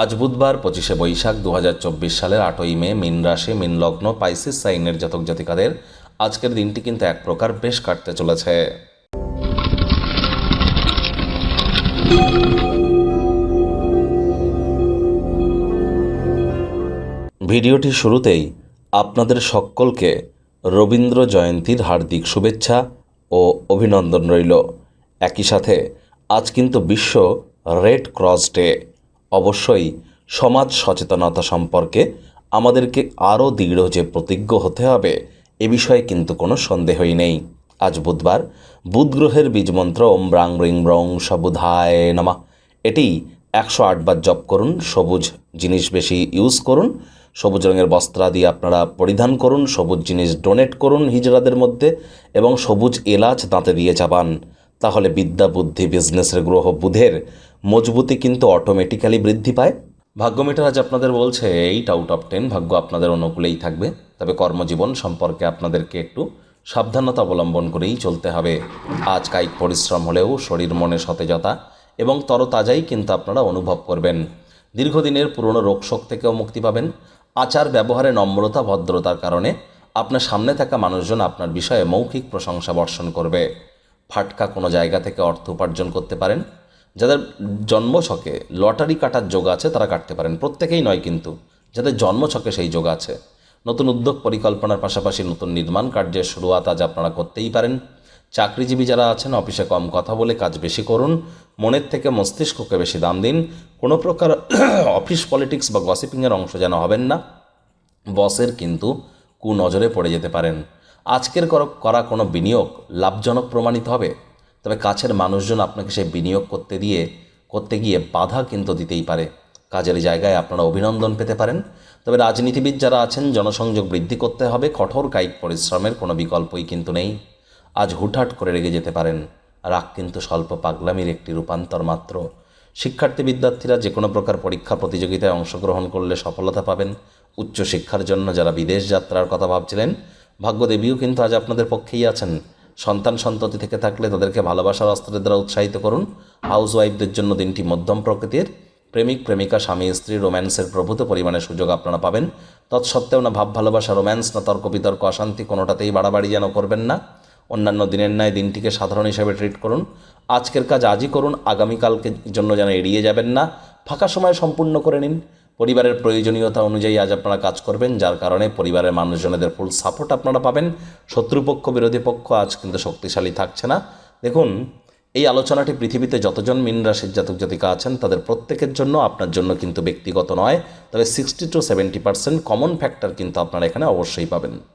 আজ বুধবার পঁচিশে বৈশাখ দু হাজার চব্বিশ সালের আটই মে, মিন রাশি, মিন লগ্ন, পাইসিস, সাইনের জাতক জাতিকাদের আজকের দিনটি কিন্তু এক প্রকার বেশ কাটতে চলেছে। ভিডিওটি শুরুতেই আপনাদের সকলকে রবীন্দ্র জয়ন্তীর হার্দিক শুভেচ্ছা ও অভিনন্দন রইল। একই সাথে আজ কিন্তু বিশ্ব রেড ক্রস ডে। অবশ্যই সমাজ সচেতনতা সম্পর্কে আমাদেরকে আরও দৃঢ় যে প্রতিজ্ঞ হতে হবে, এ বিষয়ে কিন্তু কোনো সন্দেহই নেই। আজ বুধবার, বুধগ্রহের বীজমন্ত্র ওম ব্রাং রিং ব্রং সবুধায় নমা। এটি একশো আটবার জপ করুন, সবুজ জিনিস বেশি ইউজ করুন, সবুজ রঙের বস্ত্রাদি আপনারা পরিধান করুন, সবুজ জিনিস ডোনেট করুন হিজড়াদের মধ্যে এবং সবুজ এলাচ দাঁতে দিয়ে চাপান। তাহলে বিদ্যা বুদ্ধি বিজনেসের গ্রহ বুধের মজবুতি কিন্তু অটোমেটিক্যালি বৃদ্ধি পায়। ভাগ্য মিটার আজ আপনাদের বলছে, এইট আউট অফ টেন ভাগ্য আপনাদের অনুকূলেই থাকবে। তবে কর্মজীবন সম্পর্কে আপনাদেরকে একটু সাবধানতা অবলম্বন করেই চলতে হবে। আজ কায়িক পরিশ্রম হলেও শরীর মনে সতেজতা এবং তরতাজাই কিন্তু আপনারা অনুভব করবেন। দীর্ঘদিনের পুরনো রোগশোক থেকেও মুক্তি পাবেন। আচার ব্যবহারে নম্রতা, ভদ্রতার কারণে আপনার সামনে থাকা মানুষজন আপনার বিষয়ে মৌখিক প্রশংসা বর্ষণ করবে। ফাটকা কোনো জায়গা থেকে অর্থ উপার্জন করতে পারেন। যাদের জন্মছকে লটারি কাটার যোগ আছে, তারা কাটতে পারেন। প্রত্যেকেই নয় কিন্তু, যাদের জন্মছকে সেই যোগ আছে। নতুন উদ্যোগ পরিকল্পনার পাশাপাশি নতুন নির্মাণ কার্যের শুরুয়াত আজ আপনারা করতেই পারেন। চাকরিজীবী যারা আছেন, অফিসে কম কথা বলে কাজ বেশি করুন। মনের থেকে মস্তিষ্ককে বেশি দাম দিন। কোনো প্রকার অফিস পলিটিক্স বা গসিপিংয়ের অংশ যেন হবেন না। বসের কিন্তু কুনজরে পড়ে যেতে পারেন। আজকের কর- করা কোনো বিনিয়োগ লাভজনক প্রমাণিত হবে? তবে কাছের মানুষজন আপনাকে সেই বিনিয়োগ করতে দিয়ে, করতে গিয়ে বাধা কিন্তু দিতেই পারে। কাজের জায়গায় আপনারা অভিনন্দন পেতে পারেন। তবে রাজনীতিবিদ যারা আছেন, জনসংযোগ বৃদ্ধি করতে হবে। কঠোর কায়িক পরিশ্রমের কোনো বিকল্পই কিন্তু নেই। আজ হুটহাট করে রেগে যেতে পারেন। রাগ কিন্তু স্বল্প পাগলামির একটি রূপান্তর মাত্র। শিক্ষার্থী বিদ্যার্থীরা যে কোনো প্রকার পরীক্ষা প্রতিযোগিতায় অংশগ্রহণ করলে সফলতা পাবেন। উচ্চশিক্ষার জন্য যারা বিদেশ যাত্রার কথা ভাবছিলেন, ভাগ্যদেবীও কিন্তু আজ আপনাদের পক্ষেই আছেন। সন্তান সন্ততি থেকে থাকলে তাদেরকে ভালোবাসার অস্ত্রের দ্বারা উৎসাহিত করুন। হাউস ওয়াইফদের জন্য দিনটি মধ্যম প্রকৃতির। প্রেমিক, প্রেমিকা, স্বামী, স্ত্রী, রোম্যান্সের প্রভূত পরিমাণে সুযোগ আপনারা পাবেন। তৎসত্ত্বেও না ভাব, ভালোবাসা, রোম্যান্স, না তর্ক, বিতর্ক, অশান্তি কোনোটাতেই বাড়াবাড়ি যেন করবেন না। অন্যান্য দিনের ন্যায় দিনটিকে সাধারণ হিসেবে ট্রিট করুন। আজকের কাজ আজই করুন। আগামীকালকে জন্য যেন এড়িয়ে যাবেন না। ফাঁকা সময় সম্পূর্ণ করে নিন। পরিবারের প্রয়োজনীয়তা অনুযায়ী আজ আপনারা কাজ করবেন, যার কারণে পরিবারের মানুষজনেদের ফুল সাপোর্ট আপনারা পাবেন। শত্রুপক্ষ, বিরোধী পক্ষ আজ কিন্তু শক্তিশালী থাকছে না। দেখুন, এই আলোচনাটি পৃথিবীতে যতজন মিন রাশির জাতক জাতিকা আছেন, তাদের প্রত্যেকের জন্য আপনার জন্য কিন্তু ব্যক্তিগত নয়। তবে sixty to seventy percent common factor কিন্তু আপনারা এখানে অবশ্যই পাবেন।